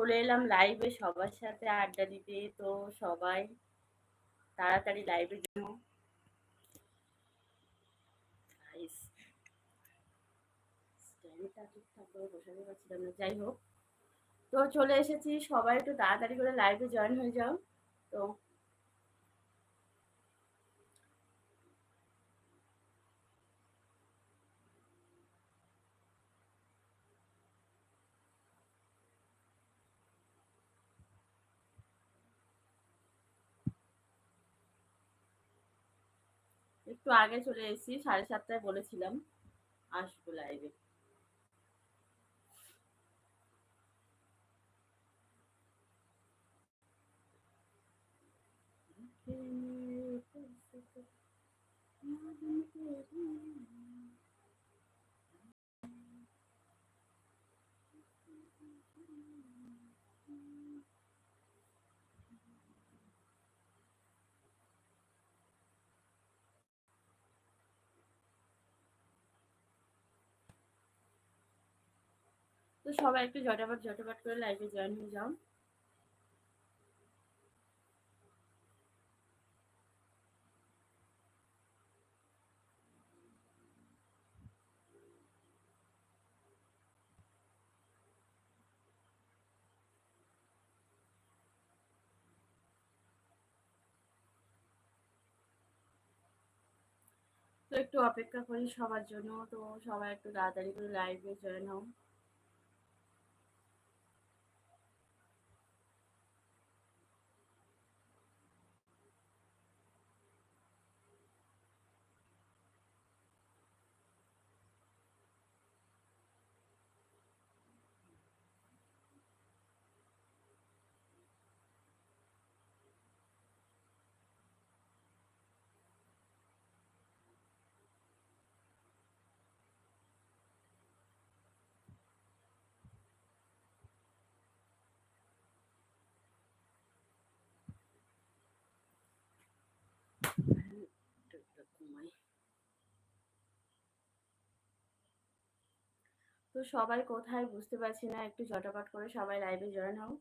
চলে এলাম লাইভে সবার সাথে আড্ডা দিতে। তো সবাই তাড়াতাড়ি লাইভে জন্য যাই হোক। তো চলে এসেছি, সবাই একটু তাড়াতাড়ি করে লাইভে জয়েন হয়ে যাও। তো একটু আগে চলে এসেছি সাড়ে সাতটায় বলেছিলাম আসব লাইভে তো সবাই একটু ঝটাপট ঝটাপট করে লাইভে জয়েন হয়ে যাও। তো একটু অপেক্ষা করি সবার জন্য, তো সবাই একটু তাড়াতাড়ি করে লাইভে জয়েন হও। তো সবাই কোথায় বুঝতে পারছি না, একটু ঝটাপট করে সবাই লাইভে জয়েন হও।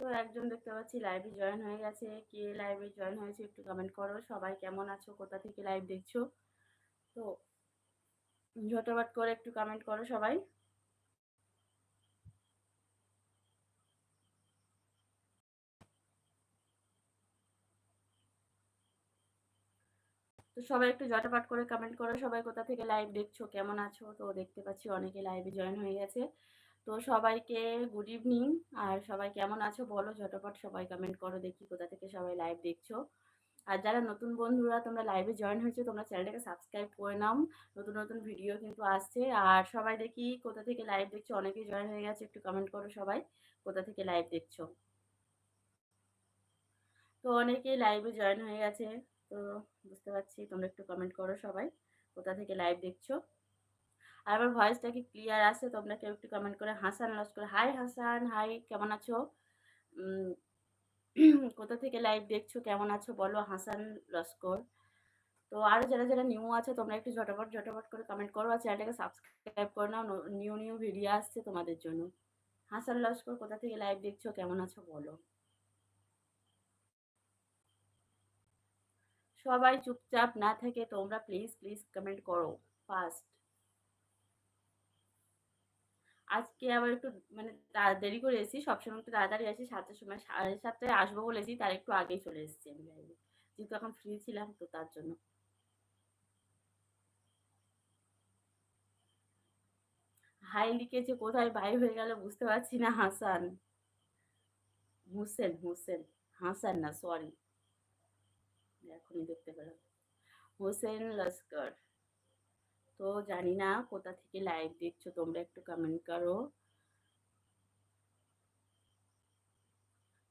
তো একজন দেখতে পাচ্ছি লাইভে জয়েন হয়ে গেছে, কে লাইভে জয়েন হয়েছে একটু কমেন্ট করো, সবাই কেমন আছো, কোথা থেকে লাইভ দেখছ? তো ঝটপট করে একটু কমেন্ট করো সবাই। তো সবাই একটু জটাপাট করে কমেন্ট করো, সবাই কোথা থেকে লাইভ দেখছ, কেমন আছো? তো দেখতে পাচ্ছি অনেকে লাইভে জয়েন হয়ে গেছে। তো সবাইকে গুড ইভিনিং আর সবাই কেমন আছো বলো ঝটপট সবাই কমেন্ট করো, দেখি কোথা থেকে সবাই লাইভ দেখছ। আর যারা নতুন বন্ধুরা, তোমরা লাইভে জয়েন হয়েছো, তোমরা চ্যানেলটাকে সাবস্ক্রাইব করে নাও। নতুন নতুন ভিডিও কিন্তু আসছে। আর সবাই দেখি কোথা থেকে লাইভ দেখছ অনেকেই জয়েন হয়ে গেছে, একটু কমেন্ট করো সবাই, কোথা থেকে লাইভ দেখছ। তো অনেকেই লাইভে জয়েন হয়ে গেছে। তো বুঝতে পারছি, তোমরা একটু কমেন্ট করো সবাই, কোথা থেকে লাইভ দেখছ? আর আমার ভয়েসটা কি ক্লিয়ার আছে? তোমরা কেউ একটু কমেন্ট করে হাসান লস্কর হাই হাসান হাই কেমন আছো? কোথা থেকে লাইভ দেখছ? কেমন আছো? বলো হাসান লস্কর তো আরও যারা যারা নিউ আছে, তোমরা একটু ঝটাপট ঝটাপট করে কমেন্ট করো আর চ্যানেলটাকে সাবস্ক্রাইব করে নাও। নিউ নিউ ভিডিও আসছে তোমাদের জন্য। হাসান লস্কর কোথা থেকে লাইভ দেখছ? কেমন আছো? বলো। সবাই চুপচাপ না থেকে, তোমরা প্লিজ প্লিজ কমেন্ট করো ফার্স্ট আজকে আবার একটু মানে দেরি করে এসেছি, সবসময় একটু তাড়াতাড়ি আসি, সাতটার সময় সাড়ে সাতটায় আসব বলেছি, তার একটু আগেই চলে এসেছি আমি লাইভে যেহেতু এখন ফ্রি ছিলাম, তো তার জন্য। হাই লিখেছে কোথায় বাই হয়ে গেল বুঝতে পারছি না, হাসান। হুসেন হুসেন হাসান না সরি এখনই দেখতে পেলাম। হোসেন লস্কর। তো জানি না কোথা থেকে লাইভ দেখছ, তোমরা একটু কমেন্ট করো।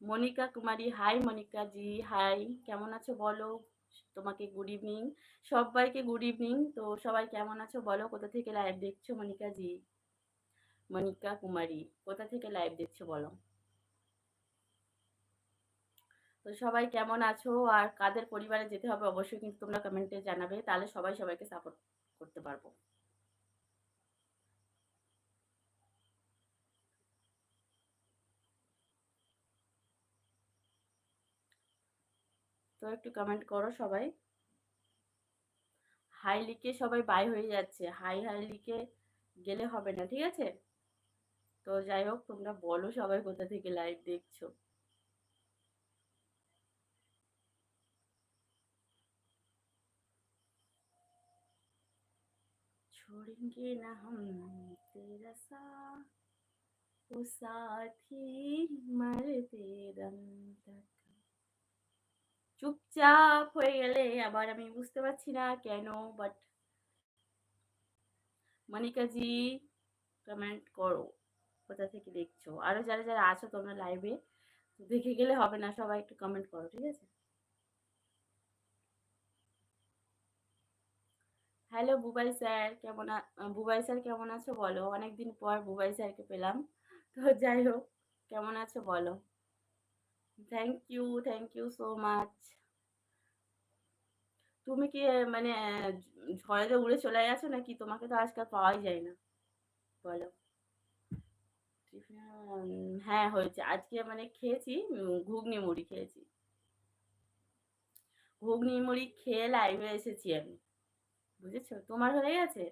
মনিকা কুমারী হাই মনিকা জি হাই কেমন আছো বলো? তোমাকে গুড ইভিনিং সবাইকে গুড ইভিনিং তো সবাই কেমন আছো বলো, কোথা থেকে লাইভ দেখছ মনিকা জি? মনিকা কুমারী, কোথা থেকে লাইভ দেখছ বলো? তো সবাই কেমন আছো? আর কাদের পরিবারে যেতে হবে অবশ্যই কিন্তু তোমরা কমেন্টে জানাবে। তাহলে সবাই সবাইকে সাপোর্ট করতে পারব। তো একটু কমেন্ট করো সবাই। হাই লিখে সবাই বাই হয়ে যাচ্ছে। হাই হাই লিখে গেলে হবে না, ঠিক আছে? তো যাই হোক, তোমরা বলো সবাই কোথা থেকে লাইভ দেখছ। छोड़ेंगे ना हम तेरा साथ वो साथी मरते दम तक চুপচাপ হয়ে গেলে আবার আমি বুঝতে পারছি না কেন বাট মনিকাজি কমেন্ট করো কোথা থেকে দেখছো আরো যারা যারা আছো তোমরা লাইভে দেখে গেলে হবে না সবাই একটু কমেন্ট করো ঠিক আছে হ্যালো বুবাই স্যার, কেমন বুবাই স্যার কেমন আছো বলো? অনেকদিন পর বুবাই স্যারকে পেলাম। তো যাই হোক, কেমন আছো বলো? Thank you thank you so much তুমি কি মানে ঝড়ে উড়ে চলে গেছো নাকি? তোমাকে তো আজকাল পাওয়াই যায় না। বলো। হ্যাঁ হয়েছে। আজকে মানে খেয়েছি ঘুগনি মুড়ি খেয়েছি। ঘুগনি মুড়ি খেয়ে লাইভে এসেছি আমি। বুঝেছ? তোমার হয়ে গেছে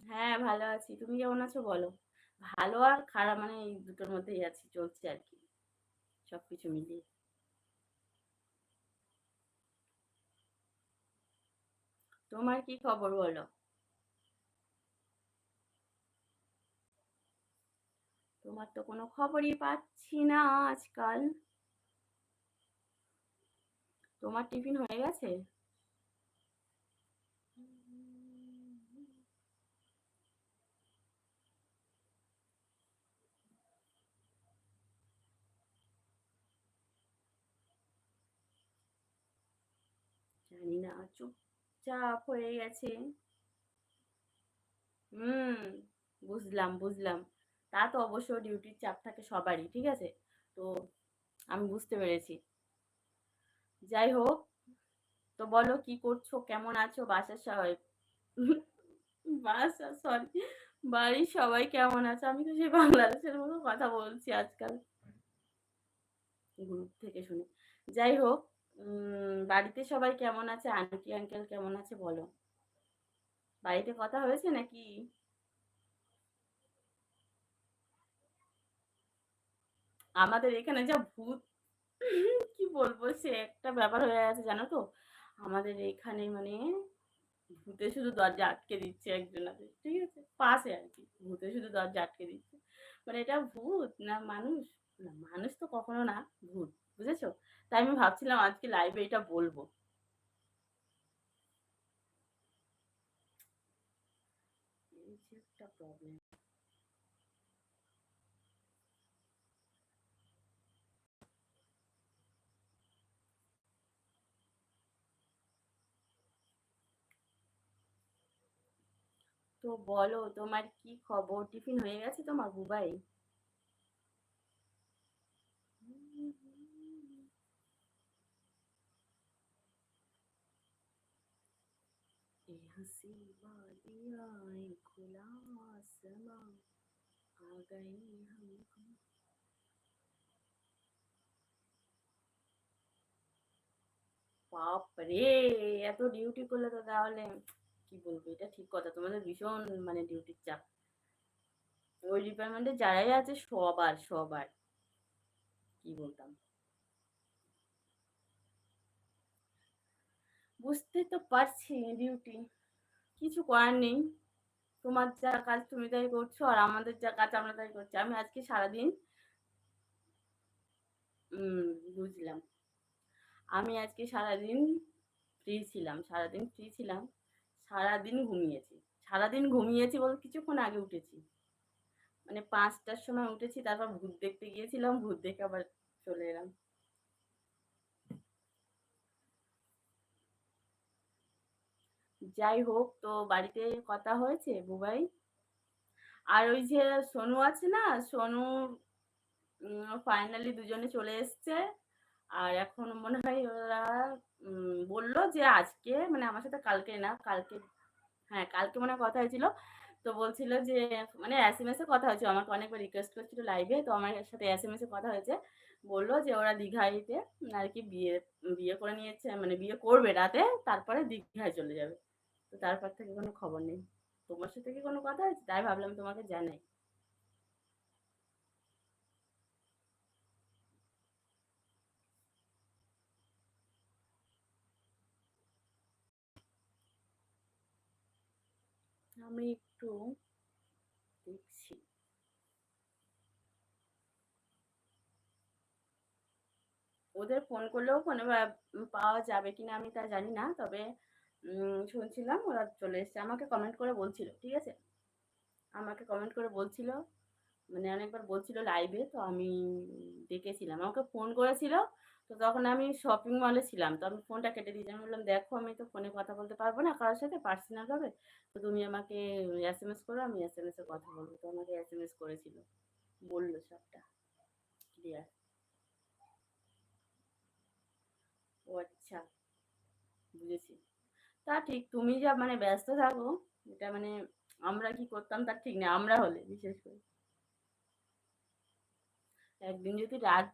হ্যাঁ ভালো আছি। তুমি কেমন আছো বলো? ভালো আর খারাপ মানে এই দুটোর মধ্যেই আছি, চলছে আর কি। সব কিছু মিলিয়ে। তোমার কি খবর বলো? তোমার তো কোনো খবরই পাচ্ছি না আজকাল। তোমার টিফিন হয়ে গেছে? জানি না, চুপচাপ হয়ে গেছে। হুম, বুঝলাম বুঝলাম। তা তো অবশ্য ডিউটির চাপ থাকে সবারই, ঠিক আছে? তো আমি বুঝতে পেরেছি। যাই হোক, তো বলো কি করছ? কেমন আছো? বাসার সবাই? বাসা, সরি, বাড়ির সবাই কেমন আছে? আমি তো সেই বাংলাদেশের মতো কথা বলছি আজকাল। গ্রুপ থেকে শুনে। যাই হোক বাড়িতে সবাই কেমন আছে? আন্টি, আঙ্কেল কেমন আছে বলো। বাড়িতে কথা হয়েছে নাকি? আমাদের এখানে যা ভূত, কি বলব, সে একটা ব্যাপার হয়ে গেছে, জানো তো? আমাদের এখানে মানে ভূতে শুধু দরজা আটকে দিচ্ছে একজনাদের ঠিক আছে? পাশে আর কি, ভূতে শুধু দরজা আটকে দিচ্ছে। মানে এটা ভূত না মানুষ? না, মানুষ তো কখনো না ভূত, বুঝেছ? তাই আমি ভাবছিলাম আজকে লাইভে এটা বলব। তো বলো, তোমার কি খবর? টিফিন হয়ে গেছে তোমার বুবাই? हंसी वादियाँ खुला आसमां आ गए हम বাপরে এত ডিউটি করলে তো তাহলে কি বলবো এটা ঠিক কথা তোমাদের ভীষণ মানে ডিউটির চাপ ওই ডিপার্টমেন্টে যারাই আছে সবার সবার কি বলতাম বুঝতে তো পারছি ডিউটি কিছু করার নেই। তোমার যা কাজ তুমি তাই করছ আর আমাদের যা কাজ আমরা তাই করছি। আমি আজকে সারাদিন বুঝলাম। আমি আজকে সারাদিন ফ্রি ছিলাম, সারাদিন ফ্রি ছিলাম, সারাদিন ঘুমিয়েছি। সারাদিন ঘুমিয়েছি বল কিছুক্ষণ আগে উঠেছি। মানে পাঁচটার সময় উঠেছি, তারপর ভূত দেখতে গিয়েছিলাম, ভূত দেখে আবার চলে এলাম। যাই হোক, তো বাড়িতে কথা হয়েছে বুবাই? আর ওই যে সোনু আছে না, সোনু ফাইনালি দুজনে চলে এসছে। আর এখন মনে হয় ওরা বলল যে আজকে মানে আমার সাথে কালকে না, কালকে হ্যাঁ কালকে মনে কথা হয়েছিল। তো বলছিল যে মানে এসএমএস এ কথা হয়েছে, আমাকে অনেকবার রিকোয়েস্ট করছিল লাইভে তো আমার সাথে এসএমএস এ কথা হয়েছে। বলল যে ওরা দীঘাইতে আর কি বিয়ে বিয়ে করে নিয়েছে মানে বিয়ে করবে রাতে, তারপরে দীঘায় চলে যাবে। তো তারপর থেকে কোনো খবর নেই। তোমার সাথে কি কোনো কথা হয়েছে? তাই ভাবলাম তোমাকে জানাই। আমি একটু দেখছি। ওদের ফোন করলেও ফোনে পাওয়া যাবে কিনা আমি তা জানি না, তবে শুনছিলাম, ওরা চলে এসছে। আমাকে কমেন্ট করে বলছিল, ঠিক আছে? আমাকে কমেন্ট করে বলছিল মানে অনেকবার বলছিল লাইভে তো আমি দেখেছিলাম। আমাকে ফোন করেছিল, তো তখন আমি শপিং মলে ছিলাম। তো আমি ফোনটা কেটে দিয়েছি। আমি বললাম, দেখো, আমি তো ফোনে কথা বলতে পারব না কারোর সাথে পার্সোনালভাবে তো তুমি আমাকে এস এম এস করো, আমি এস এম এসে কথা বলব। তো আমাকে এস এম এস করেছিল। বলল সবটা। ক্লিয়ার ও আচ্ছা বুঝেছি। তা ঠিক, তুমি যা মানে ব্যস্ত থাকো, এটা মানে আমরা কি করতাম তার ঠিক নেই, আমরা হলে বিশেষ করে। একদিন যদি রাত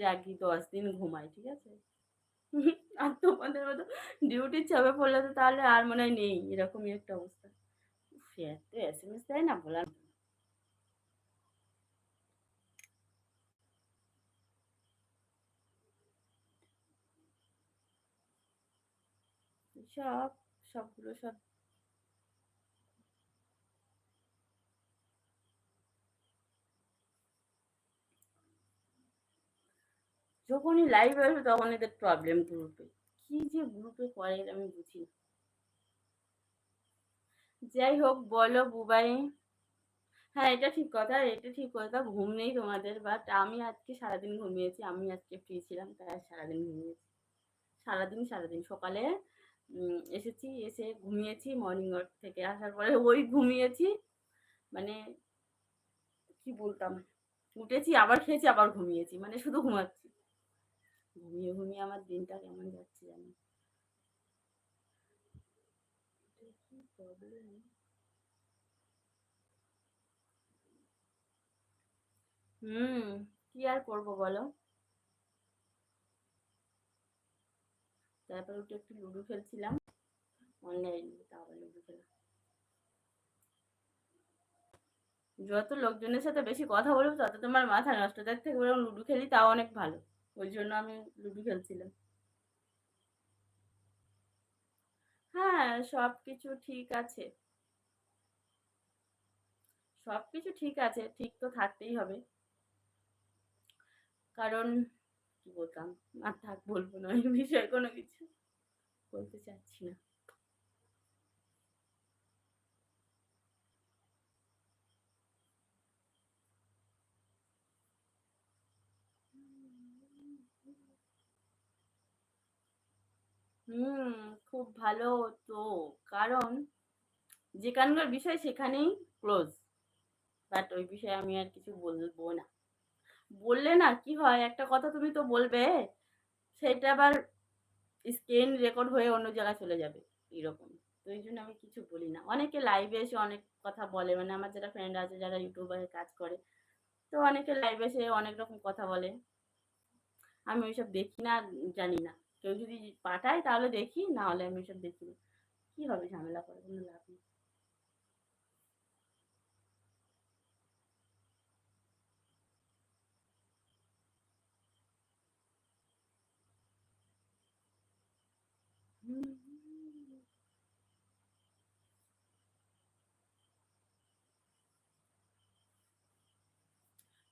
জাগি, দশ দিন ঘুমাই, ঠিক আছে? আর তোমাদের মতো ডিউটির চাপে পড়লে তো তাহলে আর মনে হয় নেই, এরকমই একটা অবস্থা। এত এস এম এস দেয় না বলার সব, সবগুলো সব। যখনই লাইভ আসবে তখন এদের প্রবলেম গ্রুপে কি যে গ্রুপে করে আমি বুঝি না। যাই হোক, বলো বুবাই। হ্যাঁ এটা ঠিক কথা, এটা ঠিক কথা, ঘুম নেই তোমাদের বাট আমি আজকে সারাদিন ঘুমিয়েছি, আমি আজকে ফ্রি ছিলাম, তাই সারাদিন ঘুমিয়েছি। সারাদিন সারাদিন, সকালে এসেছি, এসে ঘুমিয়েছি মর্নিং ওয়াক থেকে আসার পরে ওই ঘুমিয়েছি মানে কি বলতাম, উঠেছি, আবার খেয়েছি, আবার ঘুমিয়েছি মানে শুধু ঘুমাচ্ছি। ঘুমিয়ে ঘুমিয়ে আমার দিনটা কেমন যাচ্ছে জানি। হুম, কি আর করব বলো? তারপর উঠে একটু লুডো খেলছিলাম। অনলাইন তারপর লুডো খেলা। যত লোকজনের সাথে বেশি কথা বলব, তত তোমার মাথা নষ্ট। তার থেকে বরং লুডো খেলি, তাও অনেক ভালো। ওই জন্য আমি লুডো খেলছিলাম। হ্যাঁ সব কিছু ঠিক আছে। সব কিছু ঠিক আছে, ঠিক তো থাকতেই হবে। কারণ কি বলতাম? না থাক, বলব না, এই বিষয়ে কোনো কিছু বলতে চাচ্ছি না। হুম, খুব ভালো তো। কারণ যেখানকার বিষয় সেখানেই ক্লোজ বাট ওই বিষয়ে আমি আর কিছু বলব না। বললে না কি হয়? একটা কথা তুমি তো বলবে, সেটা আবার স্ক্রিন রেকর্ড হয়ে অন্য জায়গায় চলে যাবে এরকম তো এই জন্য আমি কিছু বলি না। অনেকে লাইভে এসে অনেক কথা বলে মানে আমার যারা ফ্রেন্ড আছে, যারা ইউটিউবে কাজ করে, তো অনেকে লাইভে এসে অনেক রকম কথা বলে। আমি ওইসব দেখি না, জানি না। কেউ যদি পাঠায় তাহলে দেখি, না হলে আমি ওইসব দেখি না। কী হবে ঝামেলা করে, কোনো লাভ নেই।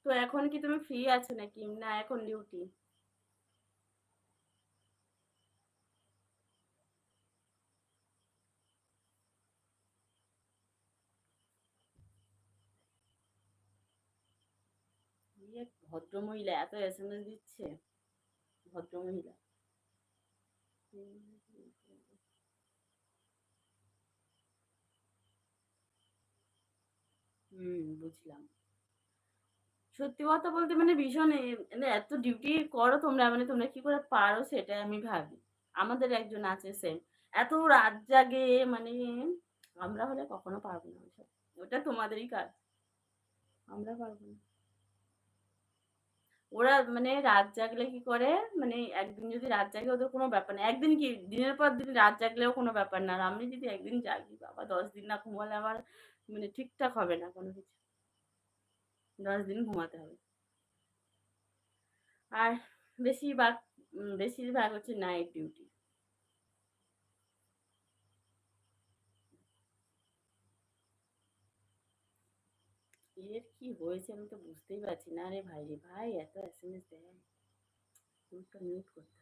তো এখন কি তুমি ফ্রি আছো নাকি? না, এখন ডিউটি ভদ্রমহিলা, এত এস এম এস দিচ্ছে? ভদ্রমহিলা। বুঝলাম। সত্যি কথা বলতে মানে ভীষণ মানে এত ডিউটি করো তোমরা মানে তোমরা কি করে পারো সেটাই আমি ভাবি। আমাদের একজন আছে সেম এত রাত জাগে মানে আমরা হলে কখনো পারব না ওইসব। ওটা তোমাদেরই কাজ। আমরা পারব না। ওরা মানে রাত জাগলে কি করে মানে একদিন যদি রাত জাগে ওদের কোনো ব্যাপার না। একদিন কি, দিনের পর দিন রাত জাগলেও কোনো ব্যাপার না। আর আমি যদি একদিন জাগি, বাবা, দশ দিন না ঘুমালে আমার মানে ঠিকঠাক হবে না কোনো কিছু। দশ দিন ঘুমাতে হবে। আর বেশিরভাগ বেশিরভাগ হচ্ছে নাইট ডিউটি এর কি হয়েছে আমি তো বুঝতেই পারছি না। রে ভাই রে ভাই, এত এস এম এস দেয়। মিউট করতে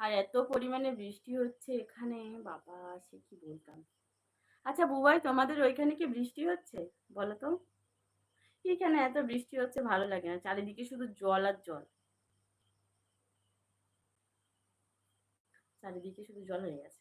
আর এত পরিমাণে বৃষ্টি হচ্ছে এখানে? বাবা, সে কি বলতাম? আচ্ছা বুবাই, তোমাদের ওইখানে কি বৃষ্টি হচ্ছে? বলো তো। এখানে এত বৃষ্টি হচ্ছে, ভালো লাগে না। চারিদিকে শুধু জল আর জল। চারিদিকে শুধু জল হয়ে গেছে।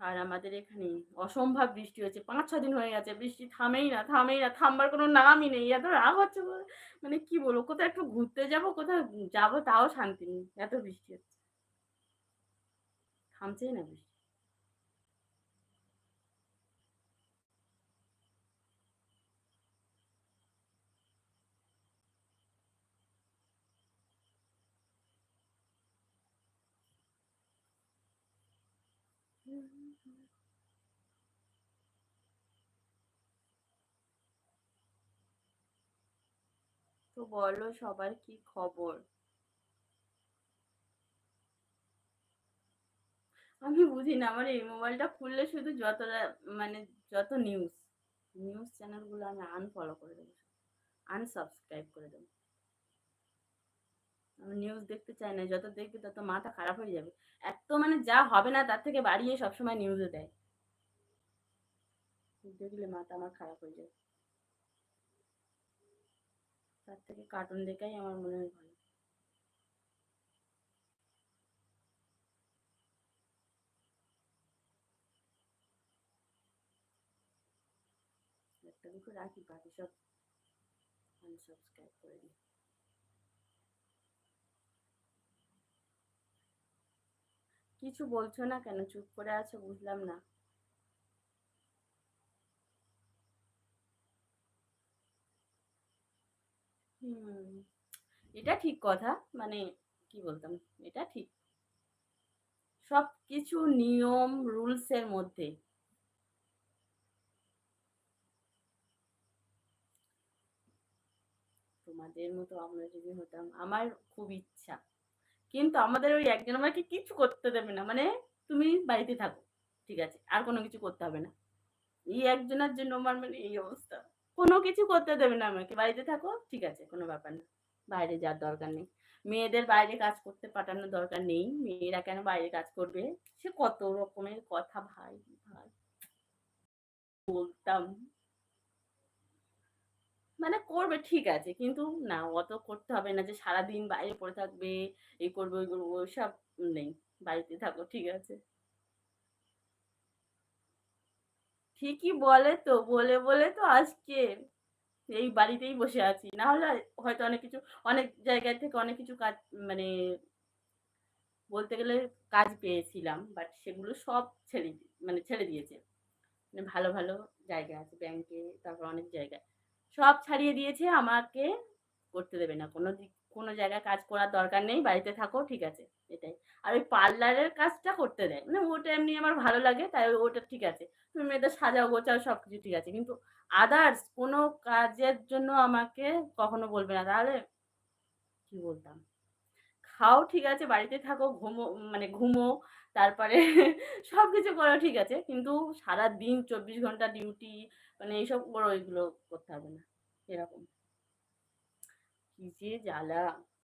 আর আমাদের এখানে অসম্ভব বৃষ্টি হচ্ছে। পাঁচ ছ দিন হয়ে গেছে। বৃষ্টি থামেই না থামেই না, থামবার কোনো নামই নেই। এত রাগ হচ্ছে মানে কি বলব কোথাও একটু ঘুরতে যাব কোথাও যাব, তাও শান্তি নেই। এত বৃষ্টি হচ্ছে। থামছেই না বৃষ্টি। তো বলো সবার কি খবর? আমি বুঝি না, আমার এই মোবাইলটা খুললে শুধু যতটা মানে যত নিউজ নিউজ চ্যানেলগুলো আমি আনফলো করে দেবো আনসাবস্ক্রাইব করে দেবো। নিউজ দেখতে চাই না, যত দেখবি তত মাথা খারাপ হয়ে যাবে। এত মানে যা হবে না তার থেকে বাড়িয়ে সবসময় নিউজে দেয়। দেখলে মাথা আমার খারাপ হয়ে যায় তার থেকে কার্টুন দেখাই আমার মনে হয় ভালো। একটা দুটো রাখি, বাকি সব আনসাবস্ক্রাইব করে দিই। কিছু বলছো না কেন? চুপ করে আছো, বুঝলাম না। হুম, এটা ঠিক কথা মানে কি বলতাম, এটা ঠিক। সব কিছু নিয়ম রুলসের মধ্যে। তোমাদের মতো আমরা যদি হতাম, আমার খুব ইচ্ছা। কিন্তু আমাদের ওই একজন আমাকে কিছু করতে দেবে না। মানে তুমি বাড়িতে থাকো, ঠিক আছে? আর কোনো কিছু করতে হবে না। এই একজনের জন্য আমার মানে এই অবস্থা। কোনো কিছু করতে দেবে না আমাকে। বাড়িতে থাকো, ঠিক আছে? কোনো ব্যাপার না। বাইরে যাওয়ার দরকার নেই। মেয়েদের বাইরে কাজ করতে পাঠানোর দরকার নেই। মেয়েরা কেন বাইরে কাজ করবে? সে কত রকমের কথা, ভাই ভাই। বলতাম। মানে করবে, ঠিক আছে। কিন্তু না, অত করতে হবে না যে সারাদিন বাইরে পড়ে থাকবে এই করবে, ওই ওইসব নেই। বাড়িতে থাকো, ঠিক আছে। ঠিকই বলে তো, বলে বলে তো আজকে এই বাড়িতেই বসে আছি। না হলে হয়তো অনেক কিছু, অনেক জায়গা থেকে অনেক কিছু কাজ মানে বলতে গেলে কাজ পেয়েছিলাম, বাট সেগুলো সব ছেড়ে মানে ছেড়ে দিয়েছে। মানে ভালো ভালো জায়গা আছে, ব্যাংকে, তারপর অনেক জায়গায়। সব ছাড়িয়ে দিয়েছে, আমাকে করতে দেবে না। কোনো দিক, কোনো জায়গায় কাজ করার দরকার নেই, বাড়িতে থাকো, ঠিক আছে, এটাই। আর ওই পার্লারের কাজটা করতে দেয়। মানে ওটা এমনি আমার ভালো লাগে, তাই ওটা ঠিক আছে। তুমি মেয়েদের সাজাও, গোছাও সব কিছু ঠিক আছে। কিন্তু আদার্স কোনো কাজের জন্য আমাকে কখনো বলবে না। তাহলে কি বলতাম? খাও, ঠিক আছে, বাড়িতে থাকো, ঘুমো মানে ঘুমো, তারপরে সব কিছু করো, ঠিক আছে। কিন্তু সারা দিন চব্বিশ ঘণ্টা ডিউটি মানে এইসব করো এগুলো করতে হবে না। এরকম। কি যে জ্বালা।